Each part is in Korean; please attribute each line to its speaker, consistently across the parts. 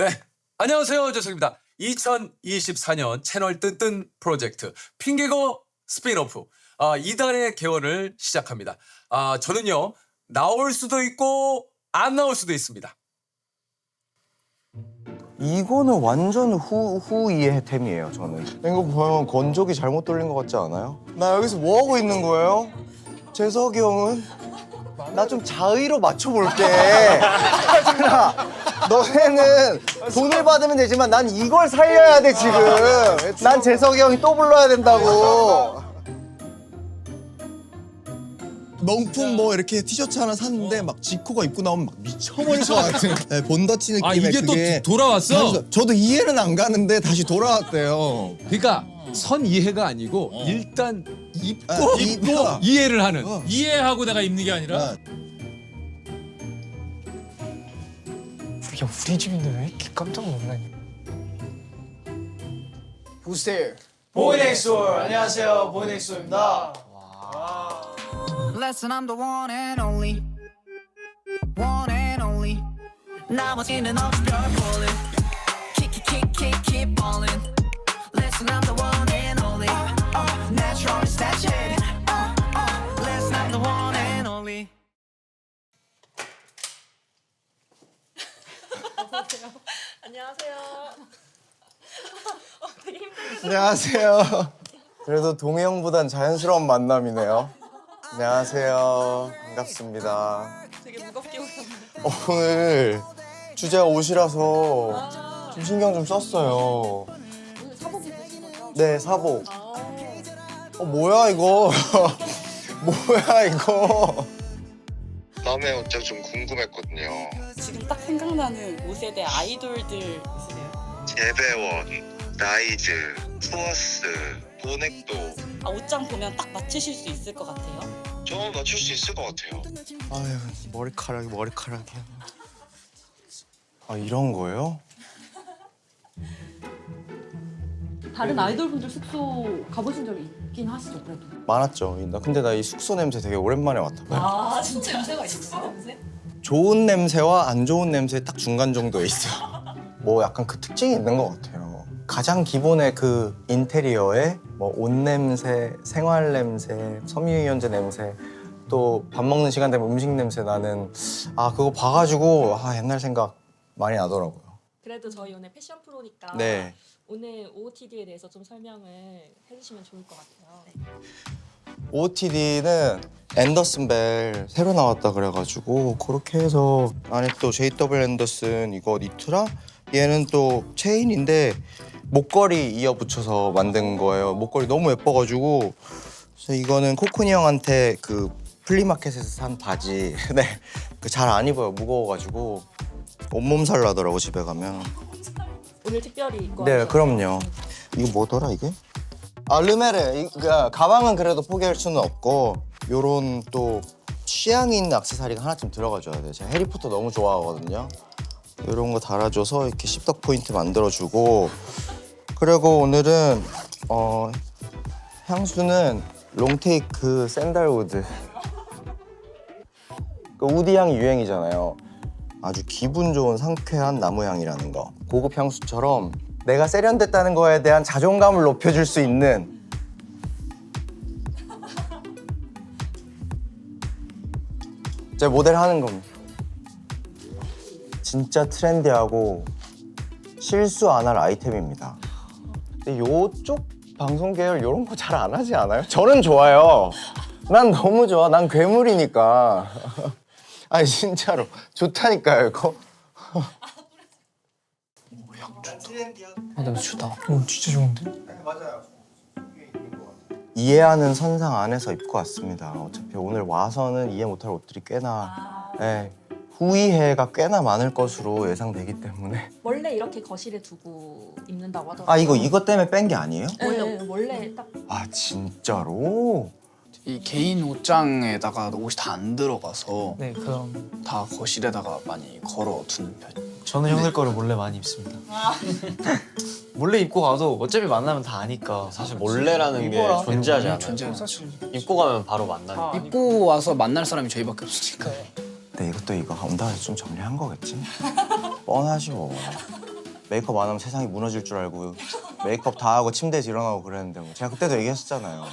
Speaker 1: 네, 안녕하세요. 조석입니다. 2024년 채널 뜬뜬 프로젝트 핑계고 스피노프 아, 이달의 개원을 시작합니다. 아, 저는요 나올 수도 있고 안 나올 수도 있습니다.
Speaker 2: 이거는 완전 후, 후이의 템이에요, 저는. 이거 보면 건조기 잘못 돌린 것 같지 않아요? 나 여기서 뭐 하고 있는 거예요? 재석이 형은? 나 좀 자의로 맞춰볼게. 하준아, 너네는 돈을 받으면 되지만 난 이걸 살려야 돼, 지금. 난 재석이 형이 또 불러야 된다고.
Speaker 3: 명품 뭐 이렇게 티셔츠 하나 샀는데 막 지코가 입고 나오면 막 미쳐버릴 것 같은 네, 본더치 느낌의
Speaker 4: 아 이게 또
Speaker 3: 그게
Speaker 4: 돌아왔어?
Speaker 3: 다시- 저도 이해는 안 가는데 다시 돌아왔대요.
Speaker 4: 그러니까 선 이해가 아니고 일단 입고
Speaker 3: 아, 입고.
Speaker 4: 이해를 하는.
Speaker 3: 어.
Speaker 5: 이해하고 내가 입는 게 아니라
Speaker 3: 아,
Speaker 6: 야 우리 집인데 왜 이렇게 깜짝 놀라냐 보세요 보이넥솔 안녕하세요 보이넥솔입니다
Speaker 7: Listen, I'm the one and only. One and only. 나머지는 어쩔 볼래. Kick, kick, kick, keep ballin'.
Speaker 8: 안녕하세요. 어, 되게 힘들게
Speaker 2: 안녕하세요. 그래도 동해 형보단 자연스러운 만남이네요. 안녕하세요. 반갑습니다.
Speaker 8: 되게 무겁게 오셨는데.
Speaker 2: 어, 오늘 주제가 옷이라서 좀 신경 좀 썼어요. 네, 사복.
Speaker 8: 아,
Speaker 2: 어, 뭐야, 이거. 뭐야, 이거.
Speaker 9: 다음에 옷장 좀 궁금했거든요.
Speaker 8: 지금 딱 생각나는 5세대 아이돌들 있으세요?
Speaker 9: 재배원, 라이즈, 투어스, 보넥도
Speaker 8: 아, 옷장 보면 딱 맞추실 수 있을 것 같아요.
Speaker 9: 저 맞출 수 있을 것 같아요.
Speaker 2: 아유, 머리카락이, 머리카락이. 아, 이런 거예요?
Speaker 10: 다른 아이돌 분들 숙소 가보신 적이 있긴 하시죠 그래도
Speaker 2: 많았죠. 나 근데 나 이 숙소 냄새 되게 오랜만에 맡아봐요.
Speaker 8: 아, 진짜 냄새가 있어요? 냄새?
Speaker 2: 좋은 냄새와 안 좋은 냄새 딱 중간 정도에 있어요. 뭐 약간 그 특징이 있는 것 같아요. 가장 기본의 그 인테리어에 뭐 옷 냄새, 생활 냄새, 섬유유연제 냄새, 또 밥 먹는 시간 되면 음식 냄새 나는 아 그거 봐가지고 아 옛날 생각 많이 나더라고요.
Speaker 8: 그래도 저희 오늘 패션 프로니까
Speaker 2: 네.
Speaker 8: 오늘 OOTD에 대해서 좀 설명을 해주시면 좋을 것 같아요.
Speaker 2: OOTD는 앤더슨 벨 새로 나왔다 그래가지고 그렇게 해서 안에 또 JW 앤더슨 이거 니트라 얘는 또 체인인데 목걸이 이어 붙여서 만든 거예요. 목걸이 너무 예뻐가지고 그래서 이거는 코코니 형한테 그 플리마켓에서 산 바지. 네, 그 잘 안 입어요. 무거워가지고 온몸살 나더라고 집에 가면.
Speaker 8: 오늘 특별히 입고
Speaker 2: 네, 그럼요. 이거 뭐더라 이게? 아 르메르. 이, 그, 가방은 그래도 포기할 수는 없고 요런 또 취향 있는 액세서리가 하나쯤 들어가줘야 돼요. 제가 해리포터 너무 좋아하거든요. 요런 거 달아줘서 이렇게 십덕 포인트 만들어주고 그리고 오늘은 어 향수는 롱테이크 샌달우드. 그 우디 향이 유행이잖아요. 아주 기분 좋은 상쾌한 나무 향이라는 거. 고급 향수처럼 내가 세련됐다는 거에 대한 자존감을 높여줄 수 있는 제 모델 하는 겁니다. 진짜 트렌디하고 실수 안 할 아이템입니다. 근데 요쪽 방송 계열 이런 거 잘 안 하지 않아요? 저는 좋아요. 난 너무 좋아. 난 괴물이니까. 아니 진짜로 좋다니까요 이거.
Speaker 6: 아 냄새 좋다 어 진짜 좋은데?
Speaker 2: 이해하는 선상 안에서 입고 왔습니다. 어차피 오늘 와서는 이해 못할 옷들이 꽤나 예, 후이해가 꽤나 많을 것으로 예상되기 때문에
Speaker 8: 원래 이렇게 거실에 두고 입는다고 하더라고요.
Speaker 2: 아 이거 이것 때문에 뺀 게 아니에요?
Speaker 8: 원래 원래 딱
Speaker 2: 아 진짜로?
Speaker 11: 이 개인 옷장에다가 옷이 다 안 들어가서
Speaker 6: 네 그럼
Speaker 11: 다 거실에다가 많이 걸어 두는 편.
Speaker 6: 저는 형들 거를 몰래 많이 입습니다 몰래 입고 가도 어차피 만나면 다 아니까
Speaker 12: 사실 몰래라는 게
Speaker 6: 입어라.
Speaker 12: 존재하지 않아요.
Speaker 11: 존재.
Speaker 12: 입고 가면 바로 만나는.
Speaker 11: 입고 와서 만날 사람이 저희밖에 없으니까.
Speaker 2: 근데 이것도 이거 온다고 해서 좀 정리한 거겠지? 뻔하죠. 메이크업 안 하면 세상이 무너질 줄 알고 메이크업 다 하고 침대에서 일어나고 그랬는데 뭐 제가 그때도 얘기했었잖아요.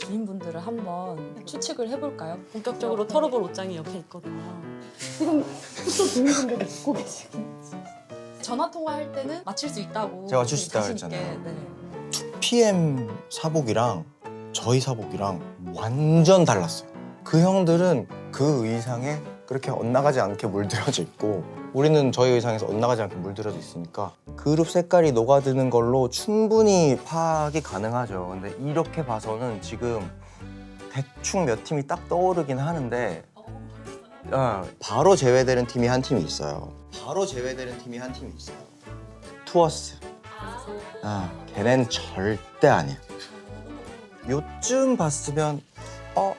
Speaker 10: 주민분들을 한번 추측을 해볼까요? 본격적으로 털어볼 옷장이 옆에 있거든요. 지금 또 주민분들이 듣고 계시고 전화 통화할 때는 맞출 수 있다고
Speaker 2: 제가 맞출 수 있다고
Speaker 10: 자신 있게,
Speaker 2: 그랬잖아요.
Speaker 10: 네.
Speaker 2: PM 사복이랑 저희 사복이랑 완전 달랐어요. 그 형들은 그 의상에 그렇게 엇나가지 않게 물들여져 있고 우리는 저희 의상에서 엇나가지 않게 물들여져 있으니까 그룹 색깔이 녹아드는 걸로 충분히 파악이 가능하죠. 근데 이렇게 봐서는 지금 대충 몇 팀이 딱 떠오르긴 하는데 아, 바로 제외되는 팀이 한 팀이 있어요. 바로 제외되는 팀이 한 팀이 있어요. 투어스. 아, 걔넨 절대 아니야. 요쯤 봤으면 어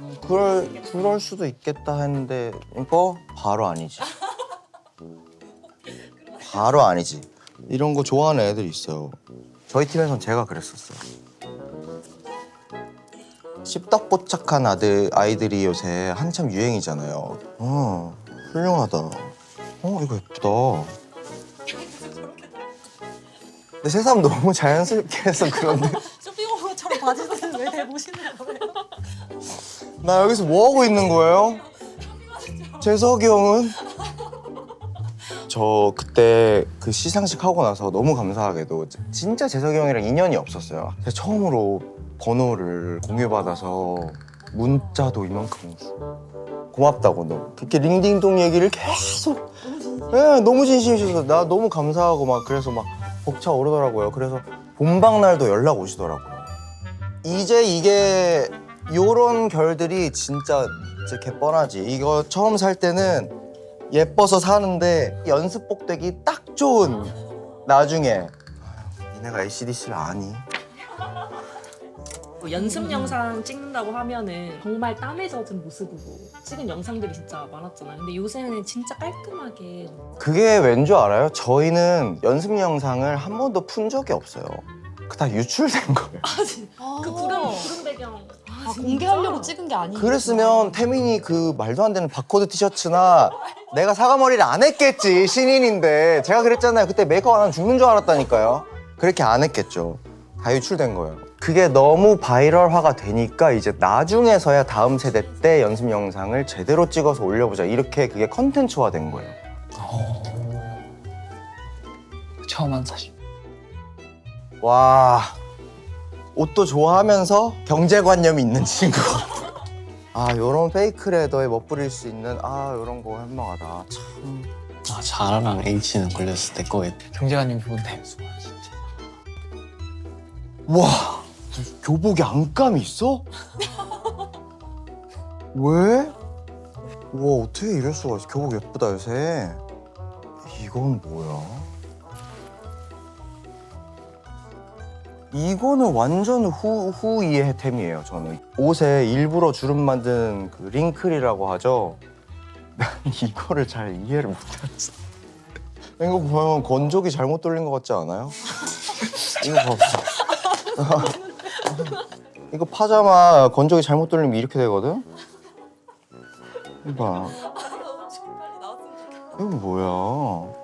Speaker 2: 음, 그럴 그럴 수도 있겠다 했는데 이거 바로 아니지. 바로 아니지. 이런 거 좋아하는 애들이 있어요. 저희 팀에선 제가 그랬었어요. 씹덕뽀짝한 아들 아이들이 요새 한참 유행이잖아요. 어 훌륭하다. 어 이거 예쁘다. 근데 새삼 너무 자연스럽게 해서 그런데
Speaker 10: 쇼핑몰처럼 바지는 왜 대보시는 거예요?
Speaker 2: 나 여기서 뭐 하고 있는 거예요? 재석이 형은? 저 그때 그 시상식 하고 나서 너무 감사하게도 진짜 재석이 형이랑 인연이 없었어요. 제가 처음으로 번호를 공유받아서 문자도 이만큼 고맙다고 너 그렇게 링딩동 얘기를 계속 네, 너무 진심이셔서 나 너무 감사하고 막 그래서 막 벅차 오르더라고요. 그래서 본방 날도 연락 오시더라고요. 이제 이게 요런 결들이 진짜 이제 개뻔하지. 이거 처음 살 때는 예뻐서 사는데 연습복 되기 딱 좋은 나중에 니네가 LCDC를 아니?
Speaker 10: 뭐 연습 영상 찍는다고 하면은 정말 땀에 젖은 모습으로 찍은 영상들이 진짜 많았잖아요. 근데 요새는 진짜 깔끔하게
Speaker 2: 그게 왠 줄 알아요? 저희는 연습 영상을 한 번도 푼 적이 없어요. 그 다 유출된 거예요.
Speaker 10: 그 구름 구름 배경
Speaker 8: 아, 공개하려고 찍은 게 아니에요.
Speaker 2: 그랬으면 태민이 그 말도 안 되는 바코드 티셔츠나 내가 사과머리를 안 했겠지 신인인데. 제가 그랬잖아요. 그때 메이크업 안 하면 죽는 줄 알았다니까요. 그렇게 안 했겠죠. 다 유출된 거예요. 그게 너무 바이럴화가 되니까 이제 나중에서야 다음 세대 때 연습 영상을 제대로 찍어서 올려보자. 이렇게 그게 컨텐츠화 된 거예요.
Speaker 11: 처음 한 사실.
Speaker 2: 와. 옷도 좋아하면서 경제관념이 있는 친구 아 요런 페이크 레더에 멋부릴 수 있는 아 요런 거 현명하다 참
Speaker 12: 아 자라랑 H는 걸렸을 때 거에
Speaker 11: 경제관님 좋은데.
Speaker 2: 와 교복에 안감이 있어? 왜? 와 어떻게 이럴 수가 있어 교복 예쁘다 요새 이건 뭐야? 이거는 완전 후, 후이의 템이에요 저는. 옷에 일부러 주름 만든 그 링클이라고 하죠? 난 이거를 잘 이해를 못했어 이거 보면 건조기 잘못 돌린 것 같지 않아요? 이거 봐 이거 파자마 건조기 잘못 돌리면 이렇게 되거든? 이봐. 이건 뭐야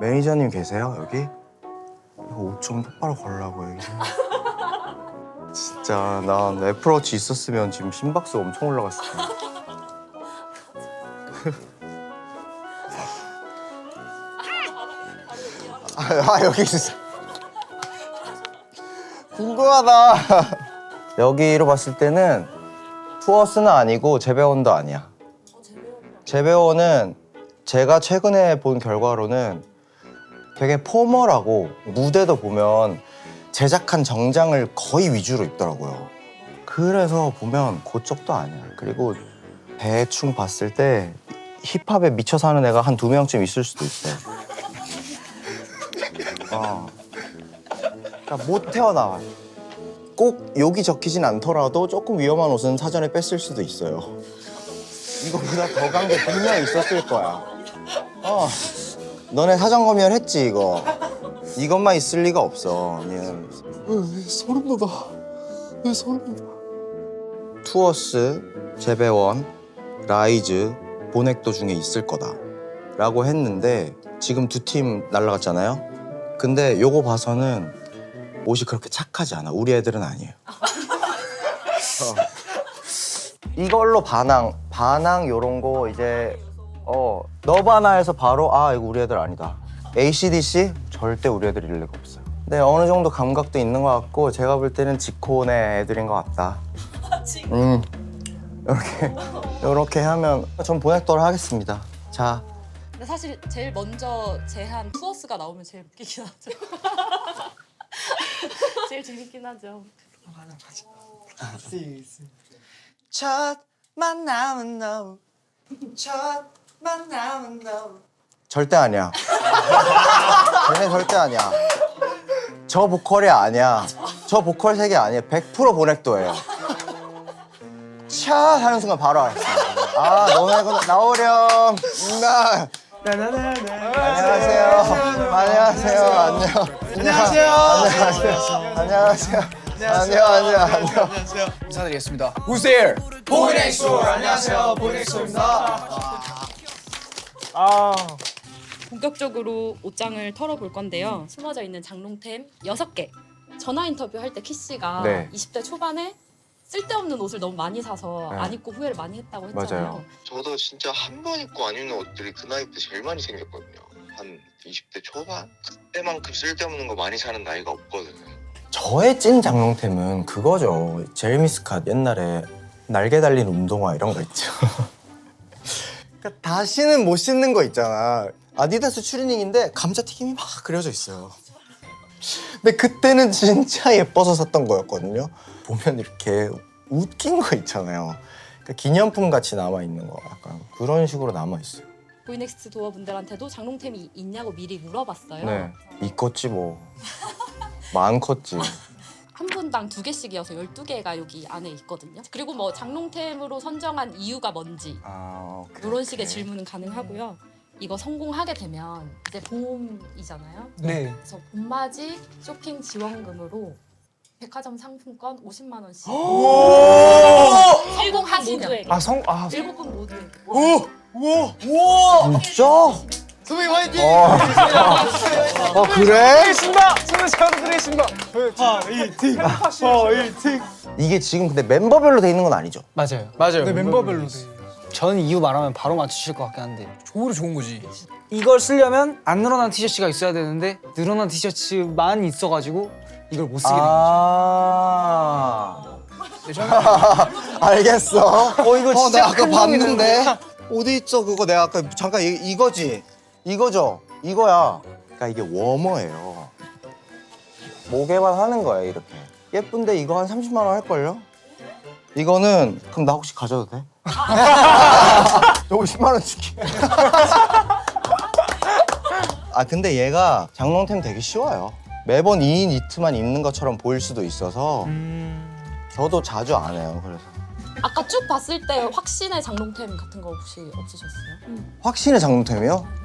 Speaker 2: 매니저님 계세요 여기? 이거 옷좀 똑바로 걸라고 여기 진짜 난 애플워치 있었으면 지금 심박수 엄청 올라갔을 텐데 아, 아, 여기 있어. 궁금하다. 여기로 봤을 때는 투어스는 아니고 재배원도 아니야. 재배원은 제가 최근에 본 결과로는 되게 포멀하고 무대도 보면 제작한 정장을 거의 위주로 입더라고요. 그래서 보면 그쪽도 아니야. 그리고 대충 봤을 때 힙합에 미쳐 사는 애가 한 두 명쯤 있을 수도 있어. 어. 그러니까 못 태어나와. 꼭 여기 적히진 않더라도 조금 위험한 옷은 사전에 뺐을 수도 있어요. 이거보다 더 간 게 분명 있었을 거야. 어. 너네 사전 검열했지 이거. 이것만 있을 리가 없어. 얘는
Speaker 3: 소름 돋아. 왜 소름 돋아.
Speaker 2: 투어스, 재배원, 라이즈, 보넥도 중에 있을 거다. 라고 했는데 지금 두 팀 날라갔잖아요. 근데 요거 봐서는 옷이 그렇게 착하지 않아. 우리 애들은 아니에요. 어. 이걸로 반항, 반항 요런 거 이제 어 너바나에서 바로 아 이거 우리 애들 아니다. ACDC 절대 우리 애들 이럴 리가 없어요. 근데 어느 정도 감각도 있는 것 같고 제가 볼 때는 지코네 애들인 것 같다. 음 이렇게 이렇게 하면 전 보넥도를 하겠습니다. 자
Speaker 10: 근데 사실 제일 먼저 제한 투어스가 나오면 제일 웃기긴 하죠. 제일 재밌긴 하죠.
Speaker 6: 첫 만남은 너. 첫 만남은 너.
Speaker 2: 절대 아니야. 걔네 절대 아니야. 저 보컬이 아니야. 저 보컬 색이 아니에요. 100% 보넥도예요. 차 하는 순간 바로 알았어. 아 너네구나 나오렴. 나. 안녕하세요. 안녕하세요. 안녕. 안녕하세요. 안녕하세요. 안녕하세요. 안녕 안녕 안녕.
Speaker 11: 인사드리겠습니다. Who's there?
Speaker 6: 보이넥소 안녕하세요. 보이넥소입니다.
Speaker 10: 본격적으로 옷장을 털어볼 건데요. 숨어져 있는 장롱템 6개. 전화 인터뷰 할 때 키씨가
Speaker 2: 네.
Speaker 10: 20대 초반에 쓸데없는 옷을 너무 많이 사서
Speaker 2: 네.
Speaker 10: 안 입고 후회를 많이 했다고 했잖아요.
Speaker 2: 맞아요.
Speaker 9: 저도 진짜 한 번 입고 안 입는 옷들이 그 나이 때 제일 많이 생겼거든요. 한 20대 초반? 그때만큼 쓸데없는 거 많이 사는 나이가 없거든요.
Speaker 2: 저의 찐 장롱템은 그거죠. 제르미 스캇 옛날에 날개 달린 운동화 이런 거 있죠. 그러니까 다시는 못 신는 거 있잖아. 아디다스 추리닝인데 감자튀김이 막 그려져 있어요. 근데 그때는 진짜 예뻐서 샀던 거였거든요. 보면 이렇게 웃긴 거 있잖아요. 그러니까 기념품 같이 남아 있는 거 약간 그런 식으로 남아 있어요.
Speaker 10: 보이넥스트 도어 분들한테도 장롱템이 있냐고 미리 물어봤어요.
Speaker 2: 네, 이컸지 뭐. 컸지.
Speaker 10: 한 분당 두 개씩이어서 12개가 여기 안에 있거든요. 그리고 뭐 장롱템으로 선정한 이유가 뭔지
Speaker 2: 아, 오케이,
Speaker 10: 이런 식의
Speaker 2: 오케이.
Speaker 10: 질문은 가능하고요. 이거 성공하게 되면 이제 봄이잖아요.
Speaker 6: 네.
Speaker 10: 그래서 봄맞이 쇼핑 지원금으로 백화점 상품권 50만 원씩 성공하시면
Speaker 6: 아 성, 아
Speaker 10: 일곱 분 모두
Speaker 2: 진짜? 선배님 화이팅! 어, 어 그래?
Speaker 6: 신바! 손을 잡아드리겠습니다. 화이팅! 화이팅!
Speaker 2: 이게 지금 근데 멤버별로 돼 있는 건 아니죠?
Speaker 11: 맞아요.
Speaker 6: 맞아요.
Speaker 11: 네, 멤버별로 돼.
Speaker 6: 저는 이유 말하면 바로 맞추실 것 같긴 한데
Speaker 11: 오히려 좋은 거지.
Speaker 6: 이걸 쓰려면 안 늘어난 티셔츠가 있어야 되는데 늘어난 티셔츠만 있어가지고 이걸 못 쓰게 된 거죠.
Speaker 2: 아. 알겠어. 어 이거 진짜
Speaker 6: 나 아까. 봤는데.
Speaker 2: 어디 있어 그거 내가 아까 잠깐 이, 이거지. 이거죠. 이거야. 그러니까 이게 워머예요. 목에만 하는 거야 이렇게. 예쁜데 이거 한 30만 원 할걸요? 이거는 그럼 나 혹시 가져도 돼? 저 50만 원 줄게. 아 근데 얘가 장롱템 되게 쉬워요. 매번 2인 이트만 입는 것처럼 보일 수도 있어서 저도 자주 안 해요. 그래서
Speaker 10: 아까 쭉 봤을 때 확신의 장롱템 같은 거 혹시 없으셨어요?
Speaker 2: 확신의 장롱템이요?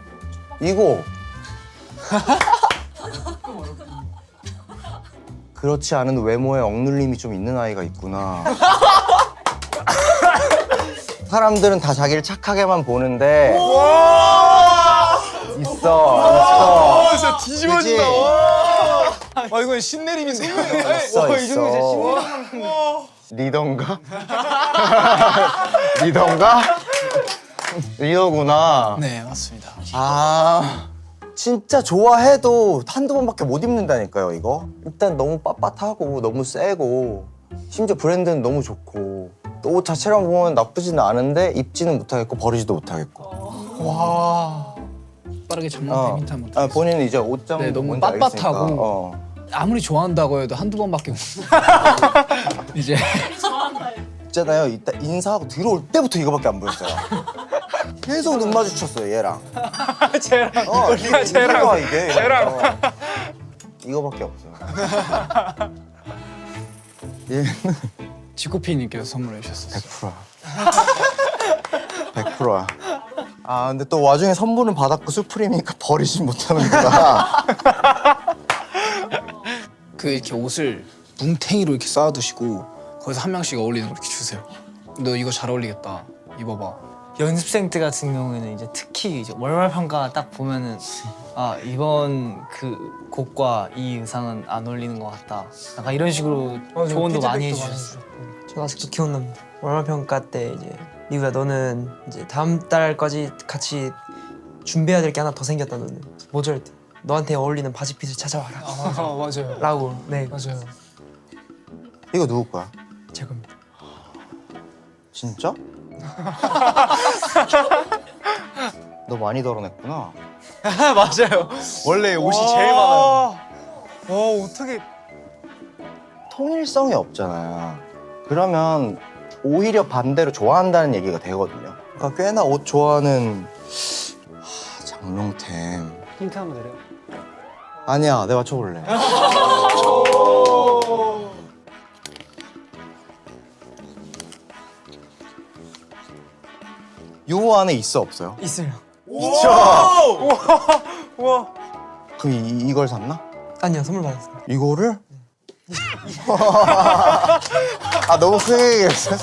Speaker 2: 이거 그렇지 않은 외모에 억눌림이 좀 있는 아이가 있구나. 사람들은 다 자기를 착하게만 보는데 있어 있어
Speaker 11: 진짜 뒤집어진다. 아 이건 신내림인데.
Speaker 2: 있어 있어 리더인가? 리더인가? 리더구나
Speaker 11: 네 맞습니다.
Speaker 2: 아 진짜 좋아해도 한두 번밖에 못 입는다니까요 이거 일단 너무 빳빳하고 너무 세고 심지어 브랜드는 너무 좋고 또 옷 자체랑 보면 나쁘지는 않은데 입지는 못하겠고 버리지도 못하겠고
Speaker 11: 와. 빠르게 전문
Speaker 2: 어.
Speaker 11: 데미트 한번.
Speaker 2: 아, 본인은 이제 옷장
Speaker 11: 네, 너무
Speaker 2: 뭔지 알겠으니까.
Speaker 11: 빳빳하고.
Speaker 2: 어.
Speaker 11: 아무리 좋아한다고 해도 한두 번밖에 못. 이제
Speaker 2: 있잖아요 이따 인사하고 들어올 때부터 이거밖에 안 보였어요 계속 눈 마주쳤어요 얘랑
Speaker 11: 쟤랑
Speaker 2: 어, 이게
Speaker 11: 쟤랑.
Speaker 2: 뭐야, 이게
Speaker 11: 쟤랑.
Speaker 2: 어. 이거밖에 없어요 얘
Speaker 11: 지코피님께서 선물해 주셨어요.
Speaker 2: 100%야. 100%야. 아 근데 또 와중에 선물은 받았고 수프림이니까 버리진 못하는구나.
Speaker 11: 그 이렇게 옷을 뭉탱이로 이렇게 쌓아두시고 거기서 한 명씩 어울리는 거 이렇게 주세요. 너 이거 잘 어울리겠다. 입어봐.
Speaker 5: 연습생 때 같은 경우에는 이제 특히 이제 월말 평가 딱 보면은 아 이번 그 곡과 이 의상은 안 어울리는 것 같다. 약간 이런 식으로 조언도 많이 해주셨어요.
Speaker 13: 제가 아직도 기억납니다. 월말 평가 때 이제 리우야 너는 이제 다음 달까지 같이 준비해야 될 게 하나 더 생겼다 너는 할 때. 너한테 어울리는 바지핏을 찾아와라.
Speaker 6: 아 맞아요.
Speaker 13: 라고 네
Speaker 6: 맞아요.
Speaker 2: 이거 누구 거야?
Speaker 13: 제 겁니다.
Speaker 2: 진짜? 너 많이 덜어냈구나.
Speaker 5: 맞아요. 원래 옷이 제일 많아요.
Speaker 2: 와 어떻게 통일성이 없잖아요. 그러면 오히려 반대로 좋아한다는 얘기가 되거든요. 그러니까 꽤나 옷 좋아하는 하, 장롱템.
Speaker 5: 힌트 한번 드려요.
Speaker 2: 아니야, 내가 맞춰볼래. 요 안에 있어 없어요?
Speaker 13: 있어요.
Speaker 2: 있죠. 우와. 그럼 이, 이걸 샀나?
Speaker 13: 아니요 선물 받았습니다.
Speaker 2: 이거를? 아 너무 크게 얘기했어.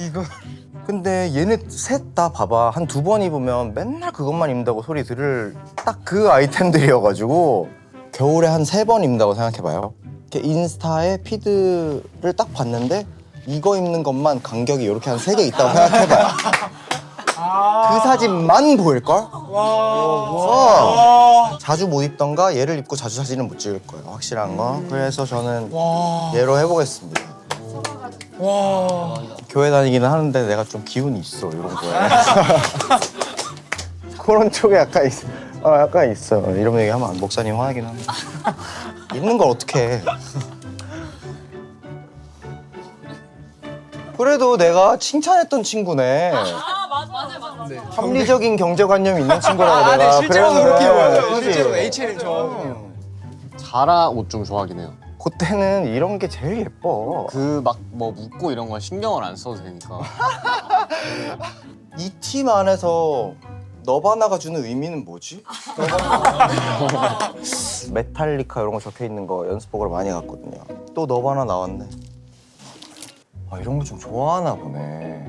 Speaker 2: 이거. 근데 얘네 셋 다 봐봐 한 두 번 입으면 맨날 그것만 입는다고 소리 들을 딱 그 아이템들이어가지고 겨울에 한 세 번 입는다고 생각해봐요. 이렇게 인스타에 피드를 딱 봤는데 이거 입는 것만 간격이 이렇게 한 세 개 있다고 생각해봐요. 그 사진만 보일걸? 와. 자주 못 입던가 얘를 입고 자주 사진은 못 찍을 거예요. 확실한 거. 그래서 저는 얘로 해보겠습니다. 교회 다니기는 하는데 내가 좀 기운이 있어 이런 거에. 그런 쪽에 약간 있어. 어, 약간 있어. 이런 얘기 하면 목사님 화나긴 하는데. 있는 걸 어떻게 해. 그래도 내가 칭찬했던 친구네. 합리적인 경제관념이 있는 친구라고 내가 그랬는데. 그지?
Speaker 3: H&M 저.
Speaker 12: 자라 옷 좀 좋아하긴 해요.
Speaker 2: 그때는 이런 게 제일 예뻐.
Speaker 12: 그 막 뭐 묻고 이런 건 신경을 안 써도 되니까.
Speaker 2: 이 팀 안에서 너바나가 주는 의미는 뭐지? 메탈리카 이런 거 적혀 있는 거 연습복으로 많이 갔거든요. 또 너바나 나왔네. 아 이런 거 좀 좋아하나 보네.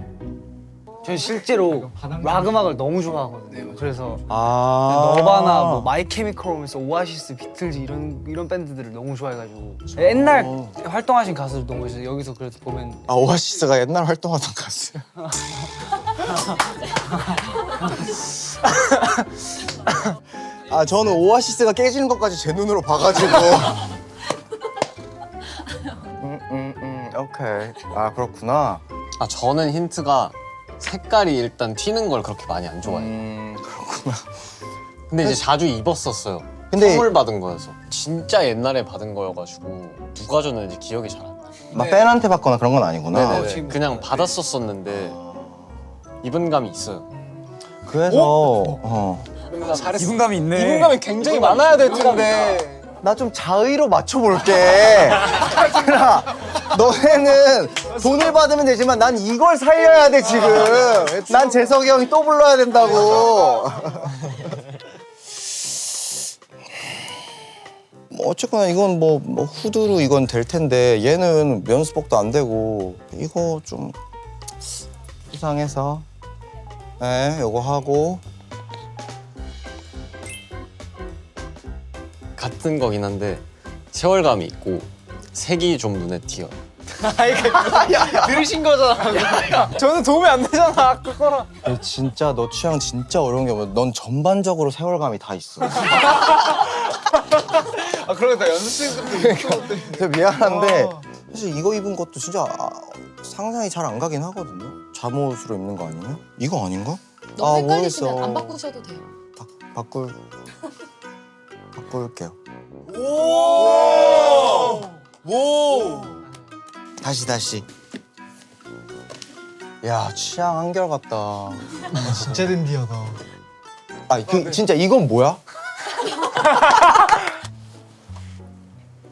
Speaker 5: 저 실제로 락 음악을 너무 좋아하거든요. 그래서
Speaker 2: 아
Speaker 5: 너바나, 뭐 마이 케미컬 로맨스, 오아시스, 비틀즈 이런 이런 밴드들을 너무 좋아해가지고 옛날 활동하신 가수들 너무 있어요. 여기서 그래도 보면
Speaker 2: 아 오아시스가 옛날 활동하던 가수. 아 저는 오아시스가 깨지는 것까지 제 눈으로 봐가지고. 오케이. 아 그렇구나.
Speaker 12: 아 저는 힌트가 색깔이 일단 튀는 걸 그렇게 많이 안 좋아해요.
Speaker 2: 음, 그렇구나.
Speaker 12: 근데 이제 자주 입었었어요.
Speaker 2: 근데-
Speaker 12: 선물 받은 거여서 진짜 옛날에 받은 거여가지고 누가 줬는지 기억이 잘 안 나.
Speaker 2: 막 팬한테 받거나 그런 건 아니구나.
Speaker 12: 네네네. 그냥 받았었었는데 입은 감이 있어요.
Speaker 2: 그래서 어.
Speaker 6: 이분감이 있네.
Speaker 11: 이분감이 굉장히 많아야 될 텐데.
Speaker 2: 나 좀 자의로 맞춰볼게. 하진아, 너네는 돈을 받으면 되지만 난 이걸 살려야 돼 지금. 난 재석이 형이 또 불러야 된다고. 뭐 어쨌거나 이건 뭐, 뭐 후드로 이건 될 텐데 얘는 연습복도 안 되고 이거 좀 수상해서 네 요거 하고
Speaker 12: 같은 거긴 한데 세월감이 있고 색이 좀 눈에 띄어.
Speaker 5: 들으신 거잖아. 저는 도움이 안 되잖아. 그거랑.
Speaker 2: 야, 진짜 너 취향 진짜 어려운 게 뭐야? 넌 전반적으로 세월감이 다 있어.
Speaker 11: 아 그러겠다 연습생들도
Speaker 2: 근데 미안한데 사실 이거 입은 것도 진짜 아, 상상이 잘 안 가긴 하거든요. 잠옷으로 입는 거 아니에요? 이거 아닌가?
Speaker 10: 너무
Speaker 2: 아,
Speaker 10: 헷갈리시면
Speaker 2: 모르겠어.
Speaker 10: 안 바꾸셔도 돼요.
Speaker 2: 바, 바꿀 바꿀게요.
Speaker 3: 오.
Speaker 2: 다시 다시. 야 취향 한결 같다.
Speaker 13: 진짜 댄디하다.
Speaker 2: 아, 그 진짜 이건 뭐야?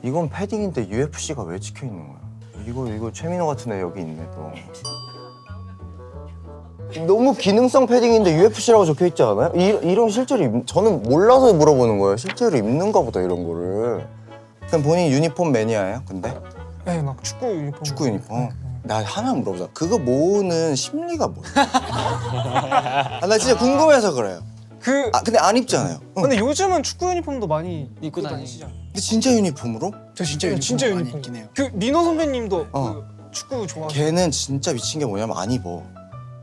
Speaker 2: 이건 패딩인데 UFC가 왜 찍혀 있는 거야? 이거 이거 최민호 같은 애 여기 있네 또. 너무 기능성 패딩인데 UFC라고 적혀 있지 않아요? 이, 이런 실제로 입, 저는 몰라서 물어보는 거예요. 실제로 입는가 보다 이런 거를. 그냥 본인 유니폼 매니아예요? 근데
Speaker 13: 네, 막 축구 유니폼.
Speaker 2: 축구 유니폼. 나 하나 물어보자. 그거 모으는 심리가 뭐야? 아, 나 진짜 궁금해서 그래요.
Speaker 6: 그
Speaker 2: 아 근데 안 입잖아요. 응.
Speaker 6: 근데 요즘은 축구 유니폼도 많이 입고 다니시잖아요.
Speaker 2: 근데 진짜 유니폼으로?
Speaker 11: 저 진짜
Speaker 6: 네,
Speaker 11: 유니폼
Speaker 6: 진짜
Speaker 11: 많이
Speaker 6: 유니폼.
Speaker 11: 입긴 해요.
Speaker 6: 그 민호 선배님도
Speaker 2: 어.
Speaker 6: 그 축구 좋아하세요?
Speaker 2: 걔는 진짜 미친 게 뭐냐면 안 입어.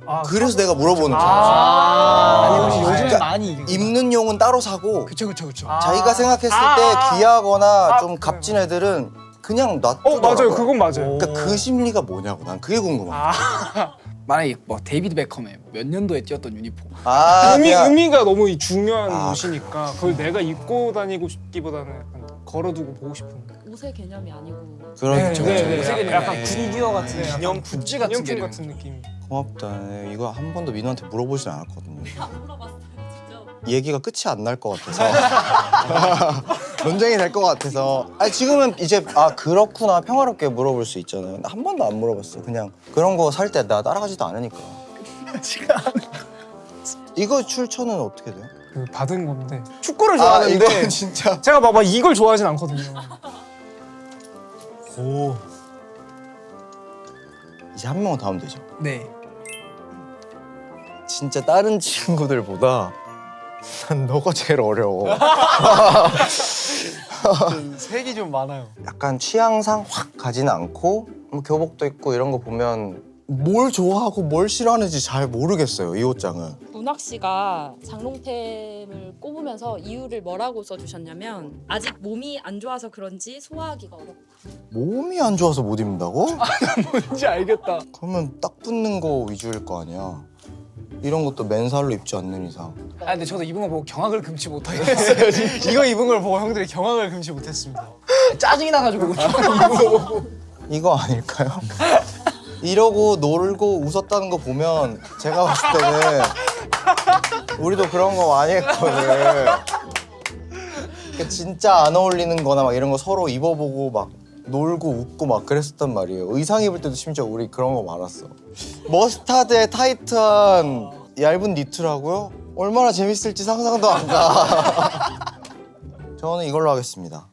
Speaker 6: 아,
Speaker 2: 그래서 내가 물어보는 거야.
Speaker 6: 아, 아니 혹시 요즘에
Speaker 2: 그러니까
Speaker 6: 많이 입
Speaker 2: 입는 용은 따로 사고
Speaker 11: 그쵸 그쵸 그쵸.
Speaker 2: 자기가 생각했을
Speaker 6: 아,
Speaker 2: 때
Speaker 6: 아, 아.
Speaker 2: 귀하거나
Speaker 6: 아,
Speaker 2: 좀. 값진 애들은 그냥 놔두더라고.
Speaker 6: 어 맞아요 그건 맞아요.
Speaker 2: 그러니까 그 심리가 뭐냐고 난 그게 궁금해. 아,
Speaker 11: 만약에 뭐 데이비드 베컴의 몇 년도에 뛰었던 유니폼.
Speaker 6: 의미
Speaker 2: 그냥
Speaker 6: 의미가 너무 중요한
Speaker 2: 아,
Speaker 6: 옷이니까 그걸 내가 입고 다니고 싶기보다는 약간 걸어두고 보고 싶은.
Speaker 10: 옷의 개념이 아니고
Speaker 2: 그런
Speaker 6: 네,
Speaker 2: 죠
Speaker 6: 네, 네.
Speaker 11: 옷의 개념이
Speaker 6: 약간. 구기어 같은
Speaker 11: 네,
Speaker 6: 기념
Speaker 11: 굿즈 같은 개념.
Speaker 6: 같은 느낌.
Speaker 2: 고맙다. 네, 이거 한 번도 민호한테 물어보진 않았거든요.
Speaker 10: 안 물어봤어요 직접.
Speaker 2: 얘기가 끝이 안 날 것 같아서 논쟁이 될 것 같아서 아니 지금은 이제 아 그렇구나 평화롭게 물어볼 수 있잖아요 근데 한 번도 안 물어봤어 그냥 그런 거 살 때 나 따라가지도 않으니까 이거 출처는 어떻게 돼요?
Speaker 6: 그 받은 건데 축구를
Speaker 2: 아
Speaker 6: 좋아하는데
Speaker 2: 이건 진짜
Speaker 6: 제가 봐봐 이걸 좋아하진 않거든요.
Speaker 2: 오 이제 한 명은 더 하면 되죠
Speaker 11: 네.
Speaker 2: 진짜 다른 친구들보다 난 너가 제일 어려워
Speaker 6: 색이 좀 많아요.
Speaker 2: 약간 취향상 확 가지는 않고 뭐 교복도 있고 이런 거 보면 뭘 좋아하고 뭘 싫어하는지 잘 모르겠어요 이 옷장은
Speaker 10: 문학 씨가 장롱템을 꼽으면서 이유를 뭐라고 써주셨냐면 아직 몸이 안 좋아서 그런지 소화하기가 어렵다.
Speaker 2: 몸이 안 좋아서 못 입는다고?
Speaker 6: 뭔지 알겠다.
Speaker 2: 그러면 딱 붙는 거 위주일 거 아니야 이런 것도 맨살로 입지 않는 이상
Speaker 11: 아 근데 저도 입은 거 보고 경악을 금치 못하겠어요.
Speaker 6: 이거 입은 걸 보고 형들이 경악을 금치 못했습니다.
Speaker 11: 짜증이 나가지고.
Speaker 2: 이거 아닐까요? 이러고 놀고 웃었다는 거 보면 제가 봤을 때는 우리도 그런 거 많이 했거든 그러니까 진짜 안 어울리는 거나 막 이런 거 서로 입어보고 막 놀고 웃고 막 그랬었단 말이에요 의상 입을 때도 심지어 우리 그런 거 많았어 머스타드에 타이트한 얇은 니트라고요? 얼마나 재밌을지 상상도 안 가 저는 이걸로 하겠습니다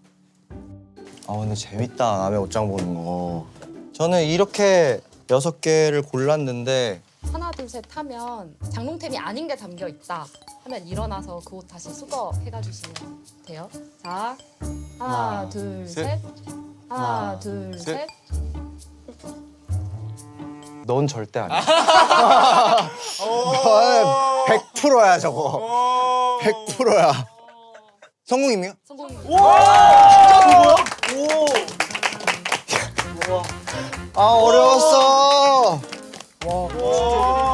Speaker 2: 아 근데 재밌다 남의 옷장 보는 거 저는 이렇게 여섯 개를 골랐는데
Speaker 10: 하나 둘 셋 하면 장롱템이 아닌 게 담겨 있다 하면 일어나서 그 옷 다시 수거 해가 주시면 돼요. 자 하나,
Speaker 2: 하나,
Speaker 10: 둘
Speaker 2: 셋.
Speaker 10: 셋. 하나,
Speaker 2: 하나,
Speaker 10: 둘
Speaker 2: 셋.
Speaker 10: 셋.
Speaker 2: 넌 절대 아니야 넌 100%야 저거 100%야 성공입니까?
Speaker 10: 성공입니다.
Speaker 2: 아 어려웠어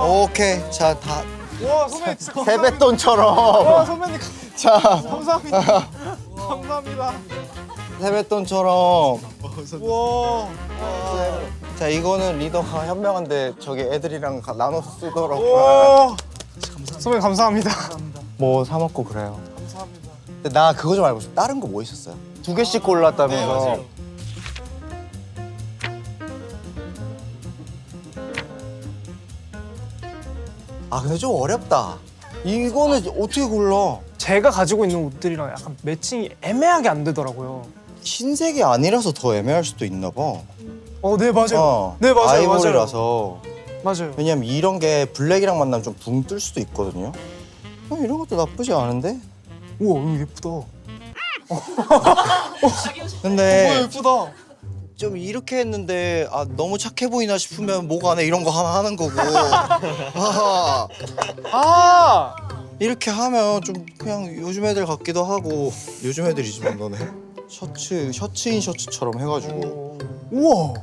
Speaker 2: 오케이 자다
Speaker 6: 와 선배
Speaker 2: 세뱃돈처럼
Speaker 6: 선배님
Speaker 2: 자
Speaker 6: 감사합니다. 감사합니다.
Speaker 2: 세뱃돈처럼
Speaker 6: 와.
Speaker 2: 자 이거는 리더가 현명한데 저기 애들이랑 가- 나눠서 쓰더라고
Speaker 6: 와. 선배 감사합니다.
Speaker 2: 뭐 사 먹고 그래요. 감사합니다. 근데 나 그거 좀 알고 싶어. 다른 거 뭐 있었어요? 두 개씩 골랐다면서. 아 근데 좀 어렵다. 이거는 어떻게 골라?
Speaker 6: 제가 가지고 있는 옷들이랑 약간 매칭이 애매하게 안 되더라고요.
Speaker 2: 흰색이 아니라서 더 애매할 수도 있나 봐
Speaker 6: 어, 네 맞아요.
Speaker 2: 어,
Speaker 6: 네 맞아요.
Speaker 2: 아이보리라서
Speaker 6: 맞아요.
Speaker 2: 왜냐면 이런 게 블랙이랑 만나면 좀 붕 뜰 수도 있거든요 어, 이런 것도 나쁘지 않은데?
Speaker 6: 우와 이거 예쁘다.
Speaker 2: 근데
Speaker 6: 예쁘다.
Speaker 2: 좀 이렇게 했는데 아 너무 착해 보이나 싶으면 목 안에 이런 거 하나 하는 거고 아,
Speaker 6: 아.
Speaker 2: 이렇게 하면 좀 그냥 요즘 애들 같기도 하고 요즘 애들이지만 너네 셔츠 셔츠인 셔츠처럼 해가지고
Speaker 6: 우와.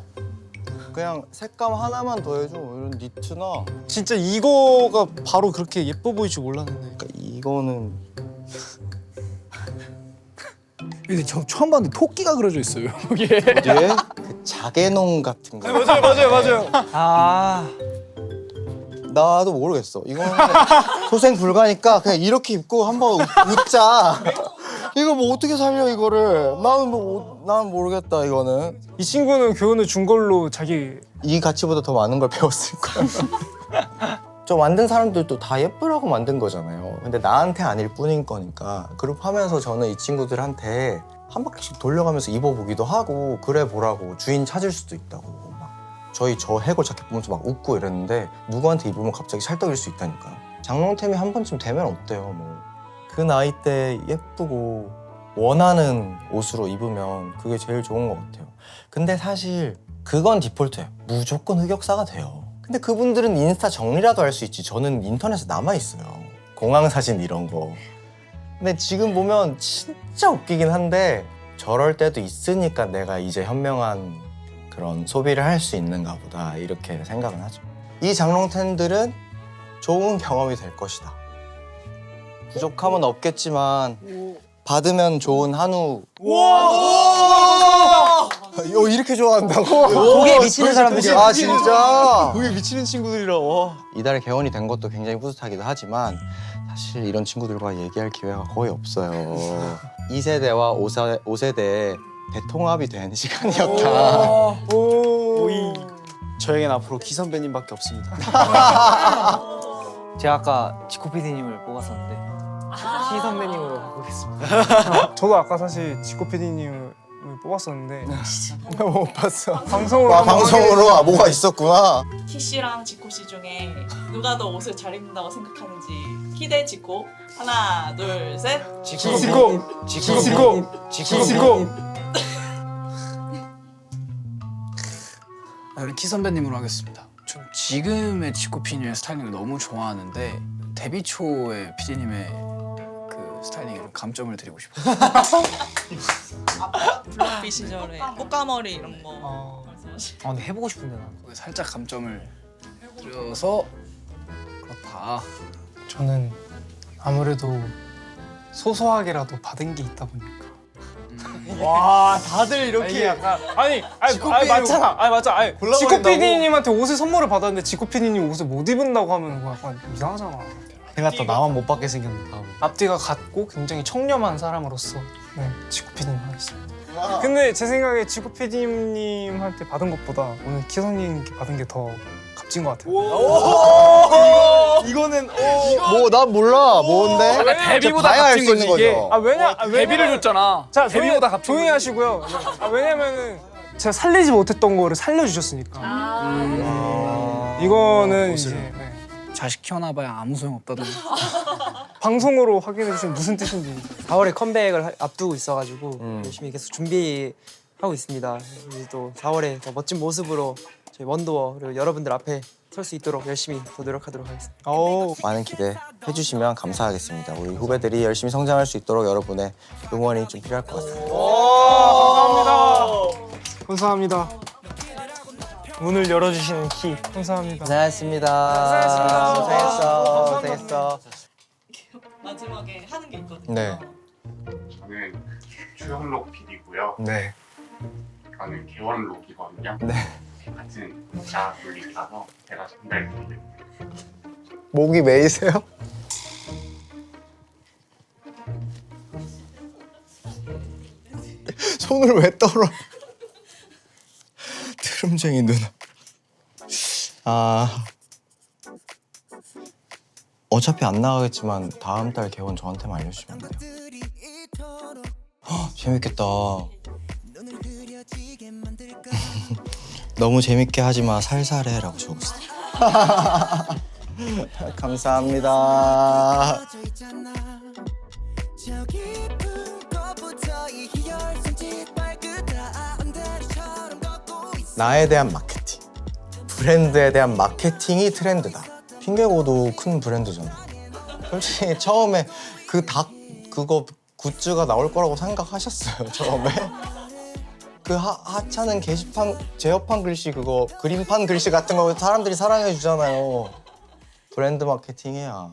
Speaker 2: 그냥 색감 하나만 더 해줘 이런 니트나
Speaker 6: 진짜 이거가 바로 그렇게 예뻐 보일 줄 몰랐는데.
Speaker 2: 그러니까 이거는
Speaker 11: 근데 저 처음 봤는데 토끼가 그려져 있어요. 여기에.
Speaker 2: 뒤에 그 자개농 같은 거
Speaker 6: 맞아요 맞아요 맞아요.
Speaker 13: 아
Speaker 2: 나도 모르겠어 이거는 소생 불가니까 그냥 이렇게 입고 한번 웃- 웃자 이거 뭐 어떻게 살려 이거를 나는 뭐 나는 모르겠다 이거는
Speaker 6: 이 친구는 교훈을 준 걸로 자기
Speaker 2: 이 가치보다 더 많은 걸 배웠을 거야. 저 만든 사람들도 다 예쁘라고 만든 거잖아요. 근데 나한테 아닐 뿐인 거니까 그룹 하면서 저는 이 친구들한테 한 바퀴씩 돌려가면서 입어보기도 하고 그래 보라고 주인 찾을 수도 있다고 막 저희 저 해골 자켓 보면서 막 웃고 이랬는데 누구한테 입으면 갑자기 찰떡일 수 있다니까요. 장롱템이 한 번쯤 되면 어때요, 뭐. 그 나이 때 예쁘고 원하는 옷으로 입으면 그게 제일 좋은 것 같아요. 근데 사실 그건 디폴트예요. 무조건 흑역사가 돼요. 근데 그분들은 인스타 정리라도 할 수 있지. 저는 인터넷에 남아 있어요. 공항 사진 이런 거. 근데 지금 보면 진짜 웃기긴 한데 저럴 때도 있으니까 내가 이제 현명한 그런 소비를 할 수 있는가 보다 이렇게 생각은 하죠. 이 장롱텐들은 좋은 경험이 될 것이다. 부족함은 없겠지만 받으면 좋은 한우. 와! 어, 이렇게 좋아한다고?
Speaker 13: 거기에 미치는 사람들이
Speaker 2: 아 진짜?
Speaker 3: 그게 미치는 친구들이라. 와.
Speaker 2: 이달에 개원이 된 것도 굉장히 뿌듯하기도 하지만 사실 이런 친구들과 얘기할 기회가 거의 없어요. 2세대와 5세, 5세대의 대통합이 된 시간이었다.
Speaker 11: 저에겐 앞으로 기 선배님밖에 없습니다.
Speaker 5: 제가 아까 지코 PD님을 뽑았었는데 시 선배님으로 바꾸겠습니다.
Speaker 6: 저도 아까 사실 지코 PD님을 뽑았었는데.
Speaker 2: 못 봤어.
Speaker 6: 방송으로
Speaker 2: 와,
Speaker 6: 한번
Speaker 2: 방송으로? 아, 뭐가 있었구나.
Speaker 8: 키 씨랑 지코 씨 중에 누가 더 옷을 잘 입는다고 생각하는지. 키대 지코. 하나 둘 셋.
Speaker 6: 지코. 지코. 지코. 지코. 지코.
Speaker 11: 나는 키 선배님으로 하겠습니다. 전 지금의 지코 피디님의 스타일링을 너무 좋아하는데 데뷔 초의 피디님의 그 스타일링에 좀 감점을 드리고 싶어요.
Speaker 8: 블록비 시절에 꽃가머리 이런 거.
Speaker 5: 아 근데 해보고 싶은데 나.
Speaker 11: 거기에 살짝 감점을 드려서 그렇다.
Speaker 6: 저는 아무래도 소소하게라도 받은 게 있다 보니까
Speaker 3: 와 다들 이렇게
Speaker 6: 약간 아니 아니,
Speaker 3: 지코
Speaker 6: 아니 맞잖아 아니 맞아 아니 지코
Speaker 3: 골라버린다고?
Speaker 6: PD님한테 옷을 선물을 받았는데 지코 PD님 옷을 못 입은다고 하면 그거 약간 이상하잖아
Speaker 3: 내가 또 나만 못 받게 생겼네 다음.
Speaker 6: 앞뒤가 같고 굉장히 청렴한 사람으로서 네 지코 PD님 하겠습니다 근데 제 생각에 지코 PD님한테 받은 것보다 오늘 키선님께 받은 게 더 값진 것 같아요
Speaker 3: 이거는
Speaker 2: 뭐 난 몰라. 뭔데?
Speaker 11: 데뷔보다
Speaker 2: 봐야 알
Speaker 11: 값진
Speaker 2: 수 있는
Speaker 11: 거지, 이게.
Speaker 2: 거죠.
Speaker 6: 아 왜냐 아,
Speaker 11: 데뷔를
Speaker 6: 왜냐면-
Speaker 11: 줬잖아.
Speaker 6: 자
Speaker 11: 데뷔보다 값진
Speaker 6: 조용히. 하시고요 아, 왜냐면은 제가 살리지 못했던 거를 살려주셨으니까
Speaker 11: 음.
Speaker 6: 이거는 이제 네.
Speaker 11: 자식 키워놔봐야 아무 소용 없다더니.
Speaker 6: 방송으로 확인해 주시면 무슨 뜻인지
Speaker 13: 4월에 컴백을 하- 앞두고 있어가지고
Speaker 2: 음.
Speaker 13: 열심히 계속 준비하고 있습니다. 이제 또 4월에 더 멋진 모습으로 저희 원더워 그리고 여러분들 앞에 설 수 있도록 열심히 더 노력하도록 하겠습니다.
Speaker 2: 많은 기대 해주시면 감사하겠습니다. 우리 후배들이 열심히 성장할 수 있도록 여러분의 응원이 좀 필요할 것 같습니다.
Speaker 6: 감사합니다. 감사합니다. 문을 열어주시는 키 감사합니다.
Speaker 2: 고생하셨습니다. 고생했어. 고생했어.
Speaker 8: 마지막에 하는 게 있거든요.
Speaker 2: 네.
Speaker 14: 저는 주현록 PD고요.
Speaker 2: 네.
Speaker 14: 저는 개원록이거든요.
Speaker 2: 네.
Speaker 14: 같은 자 분리라서 제가 전달드리는
Speaker 2: 목이 메이세요? 손을 왜 떨어? 트름쟁이 누나. 아 어차피 안 나가겠지만 다음 달 개원 저한테만 알려주시면 안 돼요. 헉, 재밌겠다. 너무 재밌게 하지 마 살살해라고 적었어. 감사합니다. 나에 대한 마케팅, 브랜드에 대한 마케팅이 트렌드다. 핑계고도 큰 브랜드잖아. 솔직히 처음에 그 닭 그거 굿즈가 나올 거라고 생각하셨어요 처음에? 그 하, 하찮은 게시판 제어판 글씨 그거 그림판 글씨 같은 거 사람들이 사랑해 주잖아요. 브랜드 마케팅이야.